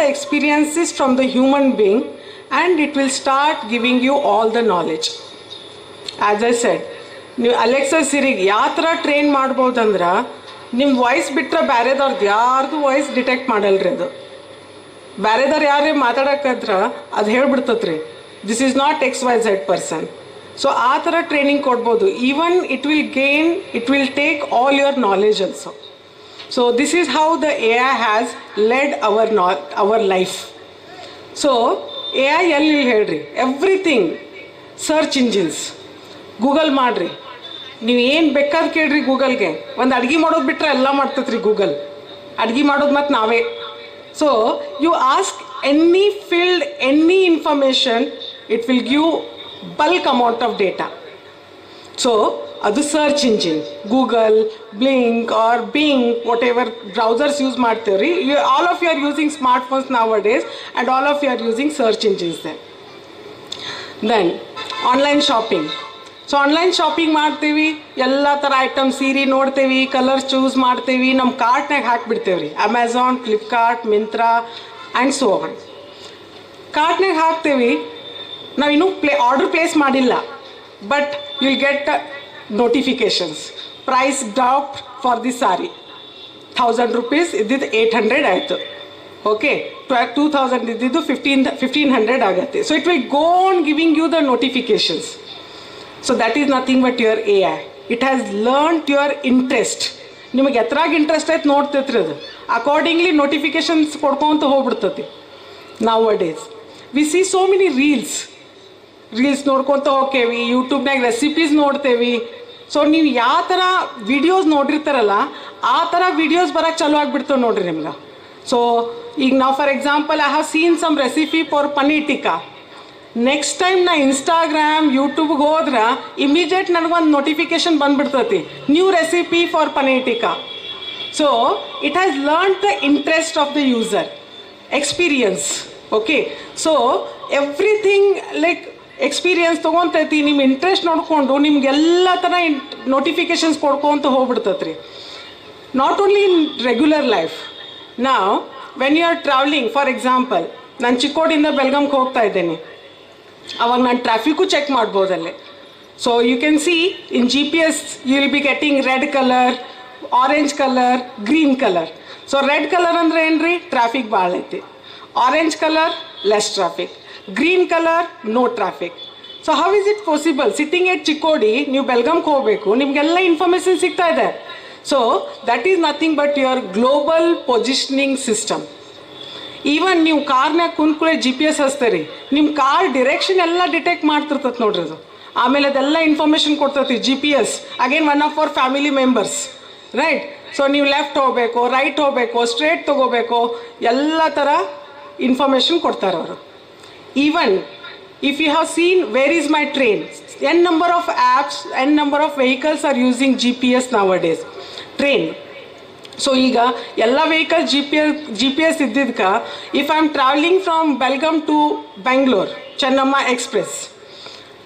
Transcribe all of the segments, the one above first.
the experiences from the human being and it will start giving you all the knowledge. As I said ನೀವು Alexa ಸಿರಿಗೆ ಯಾವ ಥರ train ಮಾಡ್ಬೋದಂದ್ರೆ ನಿಮ್ಮ voice ಬಿಟ್ಟರೆ ಬೇರೆದವ್ರದ್ದು ಯಾರ್ದು ವಾಯ್ಸ್ ಡಿಟೆಕ್ಟ್ ಮಾಡಲ್ರಿ ಅದು. ಬೇರೆದವ್ರು ಯಾರೇ ಮಾತಾಡೋಕ್ಕಂದ್ರೆ ಅದು ಹೇಳ್ಬಿಡ್ತತ್ರಿ. This is not X Y Z person so ಆ ಥರ ಟ್ರೈನಿಂಗ್ ಕೊಡ್ಬೋದು. Even it will gain it will take all your knowledge also how the A I has led our not our life so A I ಎಲ್ಲಿ ಹೇಳ್ರಿ? Everything search engines Google ಮಾಡಿರಿ. ನೀವು ಏನು ಬೇಕಾದ್ ಕೇಳ್ರಿ ಗೂಗಲ್ಗೆ ಒಂದು ಅಡುಗೆ ಮಾಡೋದು ಬಿಟ್ಟರೆ ಎಲ್ಲ ಮಾಡ್ತೈತ್ರಿ ಗೂಗಲ್ ಅಡುಗೆ ಮಾಡೋದು ಮತ್ತು ನಾವೇ. So you ask any field any information it will give bulk amount of data so ಅದು search engine Google blink or Bing whatever browsers use ಮಾಡ್ತೇವ್ರಿ. You all of you are using smart phones ನಾವ್ days and all of you are using search engines then then online shopping so online shopping ಮಾಡ್ತೀವಿ. ಎಲ್ಲ ಥರ item ಸೀರೆ ನೋಡ್ತೀವಿ colours choose ಮಾಡ್ತೀವಿ. ನಮ್ಮ ಕಾರ್ಟ್ನಾಗ ರೀ Amazon Flipkart Myntra and so on ಕಾರ್ಟ್ನಾಗ ಹಾಕ್ತೀವಿ. ನಾವು ಇನ್ನೂ ಪ್ಲೇ ಆರ್ಡರ್ ಪ್ಲೇಸ್ ಮಾಡಿಲ್ಲ. But will get notifications price drop for the sari thousand rupees ಇದ್ದಿದ್ದು ಏಯ್ಟ್ ಹಂಡ್ರೆಡ್ ಆಯಿತು. ಓಕೆ ಟ್ವೆ ಟೂ ತೌಸಂಡ್ ಇದ್ದಿದ್ದು ಫಿಫ್ಟೀನ್ ಫಿಫ್ಟೀನ್ ಹಂಡ್ರೆಡ್ ಆಗುತ್ತೆ. So it will go on giving you the notifications so that is nothing but your A I it has learn your interest ನಿಮಗೆ ಎತ್ರಾಗ interest ಆಯ್ತು ನೋಡ್ತೈತ್ರಿ ಅದು. Accordingly notifications ಕೊಡ್ಕೊಂತ ಹೋಗ್ಬಿಡ್ತತಿ. Nowadays we see so many reels reels ನೋಡ್ಕೊತ ಹೋಗ್ತೇವಿ ಯೂಟ್ಯೂಬ್ನಾಗ recipes ನೋಡ್ತೇವಿ. So ನೀವು ಯಾವ ಥರ ವಿಡಿಯೋಸ್ ನೋಡಿರ್ತಾರಲ್ಲ ಆ ಥರ ವಿಡಿಯೋಸ್ ಬರೋಕ್ಕೆ ಚಾಲು ಆಗಿಬಿಡ್ತವೆ ನೋಡಿರಿ ನಿಮ್ಗೆ. ಸೊ ಈಗ ನಾವು for example I have seen some recipe for paneer tikka next time ನಾ ಇನ್ಸ್ಟಾಗ್ರಾಮ್ ಯೂಟ್ಯೂಬ್ಗೆ ಹೋದ್ರೆ ಇಮಿಡಿಯೇಟ್ ನನಗೊಂದು notification ಬಂದ್ಬಿಡ್ತೈತಿ. New recipe for paneer tikka so it has learn the interest of the user experience okay so everything like experience ತೊಗೊತೈತಿ ನಿಮ್ಮ interest ನೋಡಿಕೊಂಡು ನಿಮ್ಗೆಲ್ಲ ಥರ in notifications ಕೊಡ್ಕೊಂತ ರೀ not only in regular life ನಾವು when you are travelling for example ನಾನು ಚಿಕ್ಕೋಡಿಂದ ಬೆಳಗಾಮ್ಗೆ ಹೋಗ್ತಾ ಇದ್ದೇನೆ. ಅವಾಗ ನಾನು traffic check ಮಾಡ್ಬೋದಲ್ಲೇ so you can see in G P S you will be getting red colour orange colour green colour so red colour ಅಂದರೆ ಏನು ರೀ ಟ್ರಾಫಿಕ್ ಭಾಳ ಐತಿ. Orange colour less traffic green colour no traffic so how is it possible sitting at Chikkodi ನೀವು ಬೆಲ್ಗಾಮ್ಗೆ ಹೋಗಬೇಕು, ನಿಮಗೆಲ್ಲ information ಸಿಗ್ತಾ ಇದೆ. So that is nothing but your global positioning system even ನೀವು ಕಾರ್ನಾಗ ಕುಂತ್ಕೊಳ್ಳೆ ಜಿ ಪಿ ಎಸ್ ಹಚ್ತೀರಿ. ನಿಮ್ಮ ಕಾರ್ ಡಿರೆಕ್ಷನ್ ಎಲ್ಲ ಡಿಟೆಕ್ಟ್ ಮಾಡ್ತಿರ್ತದೆ ನೋಡ್ರಿ ಅದು. ಆಮೇಲೆ ಅದೆಲ್ಲ ಇನ್ಫಾರ್ಮೇಷನ್ ಕೊಡ್ತೈತಿ G P S again one of our family members right so ನೀವು ಲೆಫ್ಟ್ ಹೋಗಬೇಕು ರೈಟ್ ಹೋಗಬೇಕು ಸ್ಟ್ರೇಟ್ ತೊಗೋಬೇಕು, ಎಲ್ಲ ಥರ ಇನ್ಫಾರ್ಮೇಷನ್ ಕೊಡ್ತಾರೆ ಅವರು. Even if you have seen where is my train of apps N number of vehicles are using G P S ನಾವ್ train so ಈಗ ಎಲ್ಲ vehicle G P S G P S ಇದ್ದಿದ್ಕ if I am travelling from Belgaum to Bengaluru Chennamma express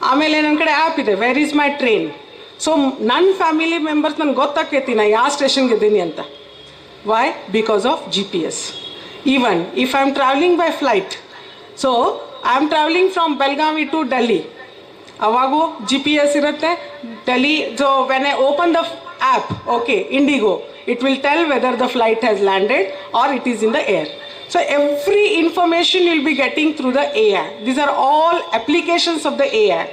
ಆಮೇಲೆ ನನ್ನ ಕಡೆ app ಇದೆ where is my train so ನನ್ನ family members ನನಗೆ ಗೊತ್ತಾಕೈತಿ, ನಾ ಯಾವ ಸ್ಟೇಷನ್ಗೆ ಇದ್ದೀನಿ ಅಂತ. Why because of G P S even if I am travelling by flight so I am travelling from Belagavi to Delhi ಅವಾಗೂ G P S ಇರುತ್ತೆ Delhi so when I open the app okay IndiGo it will tell whether the flight has landed or it is in the air. So every information you'll be getting through the AI. These are all applications of the AI.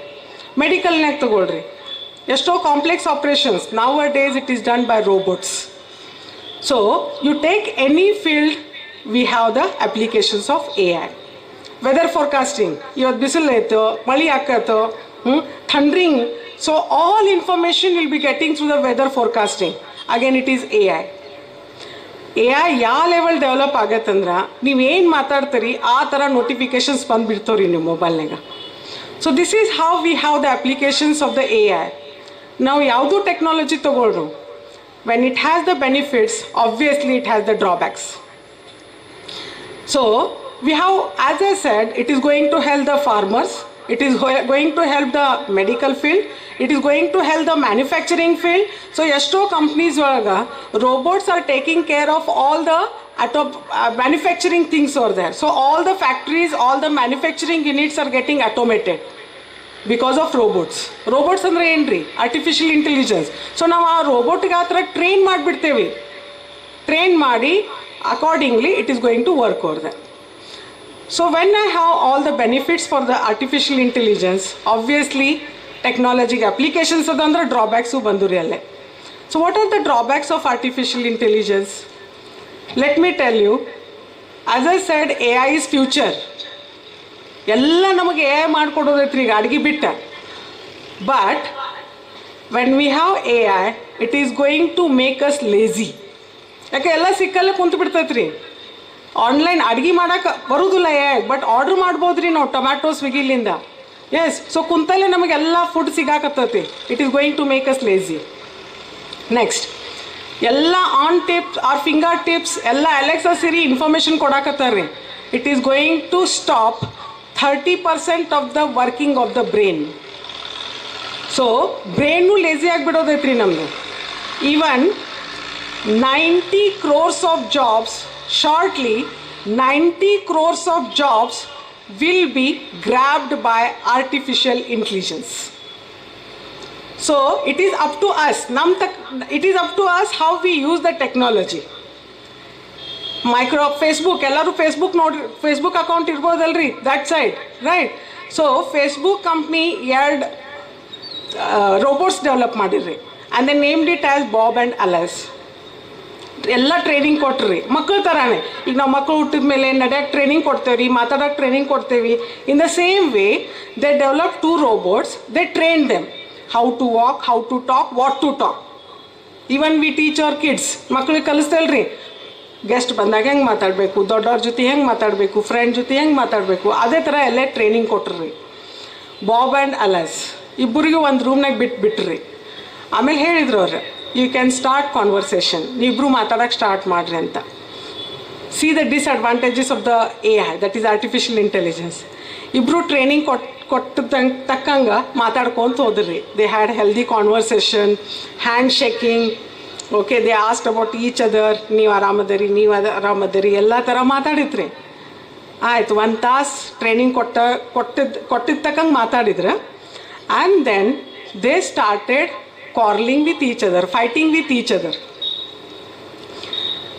ಮೆಡಿಕಲ್ನಾಗ ತಗೊಳ್ರಿ ಎಷ್ಟೋ complex operations nowadays it is done by robots so you take any field we have the applications of A I weather forecasting ಇವತ್ತು ಬಿಸಿಲು ಐತೋ ಮಳೆ ಆಕತ್ತೋ ಹ್ಞೂ thundering so all information will be getting through the weather forecasting again it is A I A I ಯಾವ level develop ಆಗತ್ತಂದ್ರೆ ನೀವೇನು ಮಾತಾಡ್ತೀರಿ, ಆ ಥರ ನೋಟಿಫಿಕೇಶನ್ಸ್ ಬಂದುಬಿಡ್ತೋರಿ ನಿಮ್ಮ ಮೊಬೈಲ್ನಾಗ so this is how we have the applications of the A I ನಾವು ಯಾವುದೂ technology ತಗೊಳ್ರು. When it has the benefits obviously it has the drawbacks So we have, as I said, it is going to help the farmers. It is go- going to help the medical field. It is going to help the manufacturing field. So ಎಷ್ಟೋ companies ಒಳಗೆ robots are taking care of all the auto, uh, manufacturing things are there. So all the factories, all the manufacturing units are getting automated because of robots robots ಅಂದರೆ ಏನ್ರಿ artificial intelligence so ನಾವು ಆ ರೋಬೋಟ್ಗೆ ಆ ಥರ train ಮಾಡಿಬಿಡ್ತೇವೆ train ಮಾಡಿ accordingly it is going to work over the so when I have all the benefits for the artificial intelligence obviously ಟೆಕ್ನಾಲಜಿಗೆ applications ಅದ ಅಂದ್ರೆ ಡ್ರಾಬ್ಯಾಕ್ಸು ಬಂದು ರೀ ಅಲ್ಲೇ so what are the drawbacks of artificial intelligence let me tell you as I said A I is future ಎಲ್ಲ ನಮಗೆ A I ಮಾಡಿಕೊಡೋದೈತ್ರಿ ಈಗ ಅಡ್ಗೆ ಬಿಟ್ಟ but when we have A I it is going to make us lazy ಯಾಕೆ ಎಲ್ಲ ಸಿಕ್ಕಲ್ಲೇ ಕುಂತು ಬಿಡ್ತೈತ್ರಿ online ಅಡುಗೆ ಮಾಡಕ್ಕೆ ಬರೋದಿಲ್ಲ, ಏ ಬಟ್ ಆರ್ಡ್ರ್ ಮಾಡ್ಬೋದು ರೀ ನಾವು ಟೊಮ್ಯಾಟೊ ಸ್ವಿಗ್ಗಿಲಿಂದ ಎಸ್ ಸೊ ಕುಂತಲ್ಲೇ ನಮಗೆಲ್ಲ food ಸಿಗಾಕತ್ತೈತಿ. It is going to make us lazy next ಎಲ್ಲ on tips or finger tips ಎಲ್ಲ Alexa Siri information ಕೊಡಾಕತ್ತಾರ್ರಿ. It is going to stop thirty percent of the working of the brain so brain lazy ಆಗಿಬಿಡೋದೈತ್ರಿ ನಮ್ಮದು even ninety crores of jobs shortly ninety crores of jobs will be grabbed by artificial intelligence so it is up to us ನಮ್ಮ ತಕ್ it is up to us how we use the technology micro Facebook ಎಲ್ಲರೂ Facebook ನೋಡಿ Facebook account ಇರ್ಬೋದಲ್ರಿ that side right so Facebook company ಎರಡು robots develop ಮಾಡಿರ್ರಿ and they named it as Bob and Alice ಎಲ್ಲ training ಕೊಟ್ರಿ. ಮಕ್ಕಳ ಥರನೇ ಈಗ ನಾವು ಮಕ್ಕಳು ಹುಟ್ಟಿದ ಮೇಲೆ ನಡೆಯೋಕ್ಕೆ ಟ್ರೈನಿಂಗ್ ಕೊಡ್ತೇವೆ ರೀ ಮಾತಾಡೋಕೆ ಟ್ರೈನಿಂಗ್ ಕೊಡ್ತೇವೆ. In the same way they develop two robots they train them how to walk how to talk what to talk even we teach our kids ಮಕ್ಳಿಗೆ ರೀ ಗೆಸ್ಟ್ ಬಂದಾಗ ಹೆಂಗೆ ಮಾತಾಡಬೇಕು? ದೊಡ್ಡವ್ರ ಜೊತೆ ಹೆಂಗೆ ಮಾತಾಡಬೇಕು? ಫ್ರೆಂಡ್ ಜೊತೆ ಹೆಂಗೆ ಮಾತಾಡಬೇಕು? ಅದೇ ಥರ ಎಲ್ಲ ಟ್ರೈನಿಂಗ್ ಕೊಟ್ರಿ. ಬಾಬ್ ಆ್ಯಂಡ್ ಅಲಸ್ ಇಬ್ಬರಿಗೂ ಒಂದು ರೂಮ್ನಾಗ ಬಿಟ್ಟು ಬಿಟ್ರಿ. ಆಮೇಲೆ ಹೇಳಿದ್ರು ಅವ್ರು. ಯು ಕ್ಯಾನ್ ಸ್ಟಾರ್ಟ್ ಕಾನ್ವರ್ಸೇಷನ್ ನೀವಿಬ್ರು ಮಾತಾಡೋಕ್ಕೆ ಸ್ಟಾರ್ಟ್ ಮಾಡಿರಿ ಅಂತ. See the disadvantages of the A I that is artificial intelligence ಇಬ್ಬರು ಟ್ರೈನಿಂಗ್ ಕೊಟ್ಟು ಕೊಟ್ಟದಂಗೆ ತಕ್ಕಂಗೆ ಮಾತಾಡ್ಕೊಂತ ಹೋದ್ರಿ. They had healthy conversation hand shaking okay they asked about each other ನೀವು ಆರಾಮದರಿ, ನೀವು ಅದ, ಆರಾಮದರಿ, ಎಲ್ಲ ಥರ ಮಾತಾಡಿದ್ರಿ. ಆಯಿತು, ಒಂದು ತಾಸು ಟ್ರೈನಿಂಗ್ ಕೊಟ್ಟ ಕೊಟ್ಟಿದ್ದ ಕೊಟ್ಟಿದ್ದ ತಕ್ಕಂಗೆ ಮಾತಾಡಿದ್ರೆ. And then they started quarrelling with each other, fighting with each other.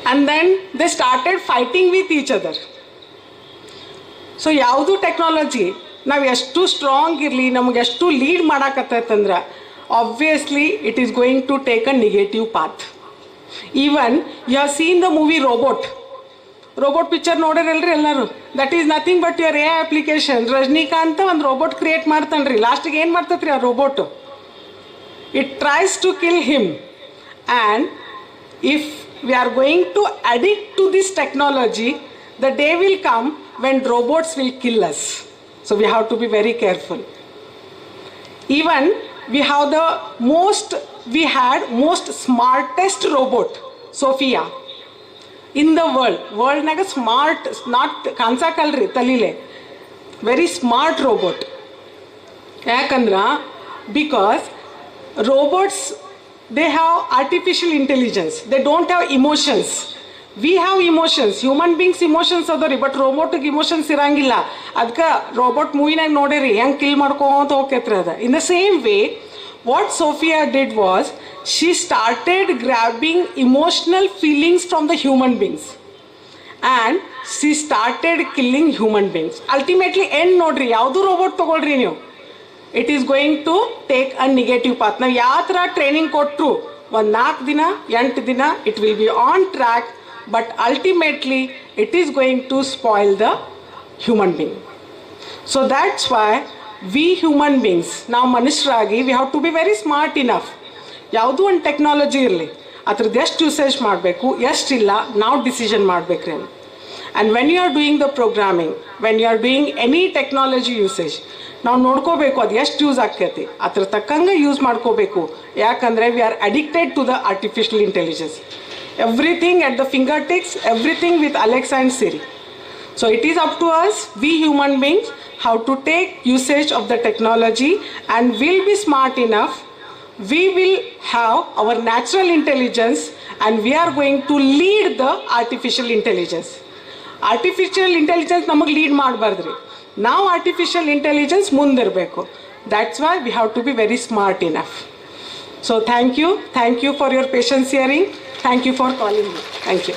And then they started fighting with each other. So ಯಾವುದು ಟೆಕ್ನಾಲಜಿ ನಾವು ಎಷ್ಟು ಸ್ಟ್ರಾಂಗ್ ಇರಲಿ ನಮ್ಗೆ ಎಷ್ಟು lead ಮಾಡಾಕತ್ತೈತಂದ್ರೆ obviously it is going to take a negative path even you have seen the movie robot robot picture ನೋಡಿರಲ್ರಿ ಎಲ್ಲರೂ? That is nothing but your A application Rajinikanth ಒಂದು robot create ಮಾಡ್ತಾನೆ ರೀ ಲಾಸ್ಟಿಗೆ ಏನು ಮಾಡ್ತೈತ್ರಿ ಆ robot It tries to kill him and if we are going to addict to this technology the day will come when robots will kill us. So we have to be very careful. Even we have the most, we had most smartest robot, Sophia, in the world. ವರ್ಲ್ಡ್ನಾಗ smart not ಕಾಣ್ಸಕ್ಕಲ್ರಿ ತಲೀಲೆ very smart robot ಯಾಕಂದ್ರೆ because robots, they have artificial intelligence. They don't have emotions. We have emotions. Human beings emotions ಅದಾವ್ರಿ but ರೋಬೋಟಿಗೆ emotions ಇರಂಗಿಲ್ಲ ಅದಕ್ಕೆ robot ಮೂವಿನಾಗ ನೋಡಿರಿ ಹೆಂಗೆ kill ಮಾಡ್ಕೊಂತ ಹೋಗ್ತೈತ್ರಿ ಅದ in the same way what Sophia did was she started grabbing emotional feelings from the human beings and she started killing human beings ultimately end ನೋಡ್ರಿ ಯಾವುದು ರೋಬೋಟ್ ತೊಗೊಳ್ರಿ ನೀವು it is going to take a negative path ನಾವು ಯಾವ ಥರ training ಕೊಟ್ಟರು ಒಂದು ನಾಲ್ಕು ದಿನ, ಎಂಟು ದಿನ it will be on track but ultimately it is going to spoil the human being so that's why we human beings ನಾವು ಮನುಷ್ಯರಾಗಿ we have to be very smart enough ಯಾವುದೂ ಒಂದು ಟೆಕ್ನಾಲಜಿ ಇರಲಿ, ಅದ್ರದ್ದು ಎಷ್ಟು ಯೂಸೇಜ್ ಮಾಡಬೇಕು ಎಷ್ಟಿಲ್ಲ ನಾವು ಡಿಸಿಷನ್ ಮಾಡಬೇಕ್ರಿ ಅಂತ. And when you are doing the programming when you are doing any technology usage ನಾವು ನೋಡ್ಕೋಬೇಕು ಅದು ಎಷ್ಟು ಯೂಸ್ ಆಕ್ಕೈತಿ ಅದ್ರ ತಕ್ಕಂಗೆ ಯೂಸ್ ಮಾಡ್ಕೋಬೇಕು ಯಾಕಂದರೆ we are addicted to the artificial intelligence everything at the finger tips everything with Alexa and Siri So it is up to us, we human beings, how to take usage of the technology and will be smart enough. We will have our natural intelligence and we are going to lead the artificial intelligence Artificial intelligence ನಮಗೆ lead ಮಾಡಬಾರ್ದ್ರಿ. ನಾವು artificial intelligence ಮುಂದಿರಬೇಕು. That's why we have to be very smart enough so thank you thank you for your patience hearing thank you for calling me thank you